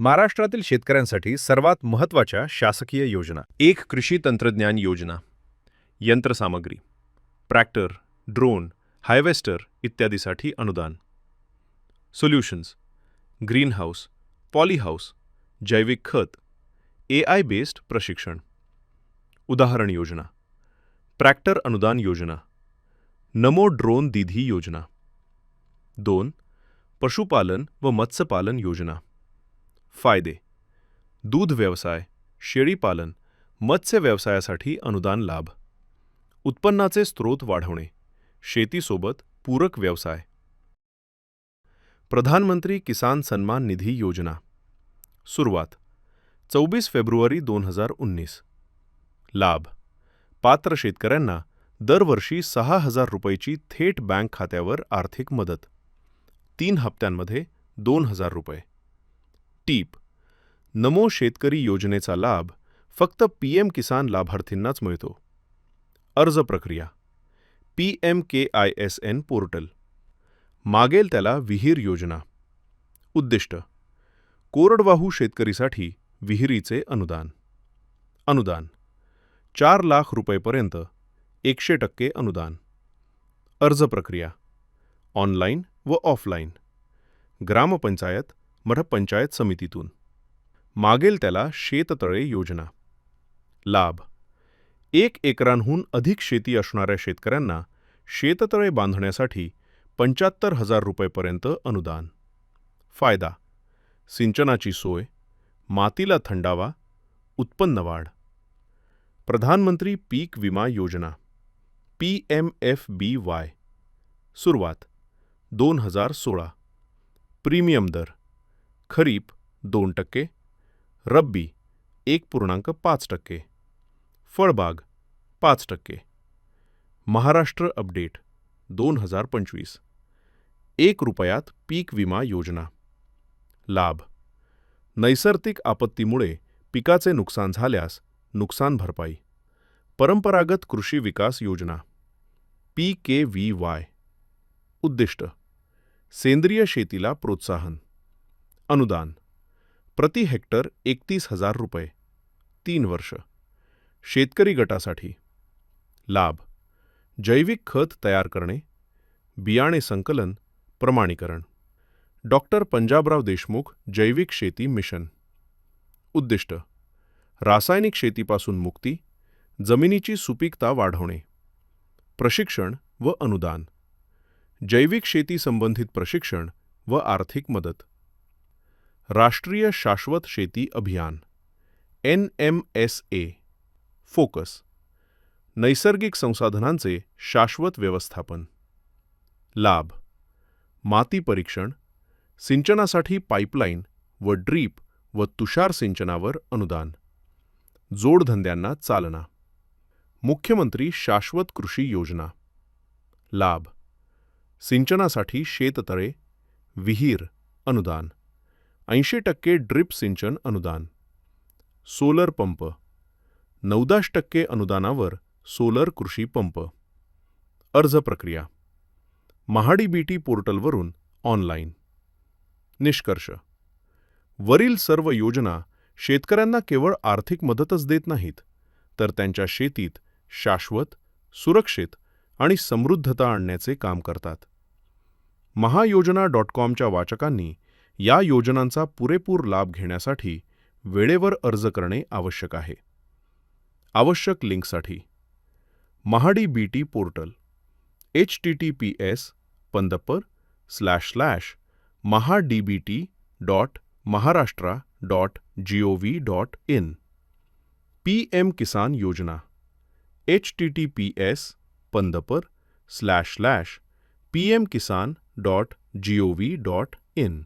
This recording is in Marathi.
महाराष्ट्रातील शेतकऱ्यांसाठी सर्वात महत्त्वाच्या शासकीय योजना. एक कृषी तंत्रज्ञान योजना. यंत्रसामग्री. ट्रॅक्टर ड्रोन हायवेस्टर इत्यादीसाठी अनुदान. सोल्युशन्स. ग्रीनहाऊस पॉलीहाऊस जैविक खत ए आय बेस्ड प्रशिक्षण. उदाहरण योजना. ट्रॅक्टर अनुदान योजना. नमो ड्रोन दिधी योजना. दोन. पशुपालन व मत्स्यपालन योजना. फायदे. दूध व्यवसाय शेळीपालन मत्स्य व्यवसायासाठी अनुदान लाभ. उत्पन्नाचे स्रोत वाढवणे शेतीसोबत पूरक व्यवसाय. प्रधानमंत्री किसान सन्मान निधी योजना. सुरुवात चोवीस फेब्रुवारी दोन हजार उन्नीस. लाभ पात्र शेतकऱ्यांना दरवर्षी सहा हजार रुपयेची थेट बँक खात्यावर आर्थिक मदत. तीन हप्त्यांमध्ये दोन हजार रुपये. टीप. नमो शेतकरी योजनेचा लाभ फक्त पी एम किसान लाभार्थींनाच मिळतो. अर्ज प्रक्रिया. P M K I S N portal. मागेल त्याला विहीर योजना. उद्दिष्ट. कोरडवाहू शेतकरीसाठी विहिरीचे अनुदान. अनुदान. चार लाख रुपयेपर्यंत एकशे टक्के अनुदान. अर्ज प्रक्रिया. ऑनलाईन व ऑफलाईन ग्रामपंचायत मठपंचायत समितीतून. मागेल त्याला शेततळे योजना. लाभ. एक एकरांहून अधिक शेती असणाऱ्या शेतकऱ्यांना शेततळे बांधण्यासाठी पंच्याहत्तर हजार रुपयेपर्यंत अनुदान. फायदा. सिंचनाची सोय. मातीला थंडावा. उत्पन्न वाढ. प्रधानमंत्री पीक विमा योजना. P M F B Y. सुरुवात. दोन हजार सोळा. प्रीमियम दर. खरीप दोन टक्के रब्बी एक पूर्णांक पाच टक्के फळबाग पाच टक्के. महाराष्ट्र अपडेट दोन हजार पंचवीस. एक रुपयात पीक विमा योजना. लाभ. नैसर्गिक आपत्तीमुळे पिकाचे नुकसान झाल्यास नुकसान भरपाई. परंपरागत कृषी विकास योजना. P K V Y. उद्दिष्ट. सेंद्रिय शेतीला प्रोत्साहन. अनुदान. प्रति हेक्टर एकतीस हजार रुपये. तीन वर्ष. शेतकरी गटासाठी. लाभ. जैविक खत तयार करणे. बियाणे संकलन प्रमाणीकरण. डॉक्टर पंजाबराव देशमुख जैविक शेती मिशन. उद्दिष्ट. रासायनिक शेतीपासून मुक्ती. जमिनीची सुपीकता वाढवणे. प्रशिक्षण व अनुदान. जैविक शेती संबंधित प्रशिक्षण व आर्थिक मदत. राष्ट्रीय शाश्वत शेती अभियान N M S A. Focus नैसर्गिक संसाधनांचे शाश्वत व्यवस्थापन. लाभ माती परीक्षण सिंचनासाठी पाईपलाईन व ड्रीप व तुषार सिंचनावर अनुदान. जोडधंद्यांना चालना मुख्यमंत्री शाश्वत कृषी योजना. लाभ सिंचनासाठी शेततळे विहीर अनुदान. ऐंशी टक्के ड्रिप सिंचन अनुदान. Solar pump. नऊदाश टक्के अनुदानावर सोलर कृषी पंप. अर्ज प्रक्रिया. महाडीबीटी पोर्टलवरून ऑनलाईन. निष्कर्ष. वरील सर्व योजना शेतकऱ्यांना केवळ आर्थिक मदतच देत नाहीत तर त्यांच्या शेतीत शाश्वत सुरक्षित आणि समृद्धता आणण्याचे काम करतात. महायोजना डॉट कॉमच्या वाचकांनी या योजनांचा पुरेपूर लाभ घेण्यासाठी वेळेवर अर्ज़ करणे आवश्यक आहे. आवश्यक लिंकसाठी MahaDBT portal H T T P S पंदपर slash slash MahaDBT dot Maharashtra dot G O V dot in. P M Kisan योजना H T T P S पंदपर slash slash P M Kisan dot G O V dot in.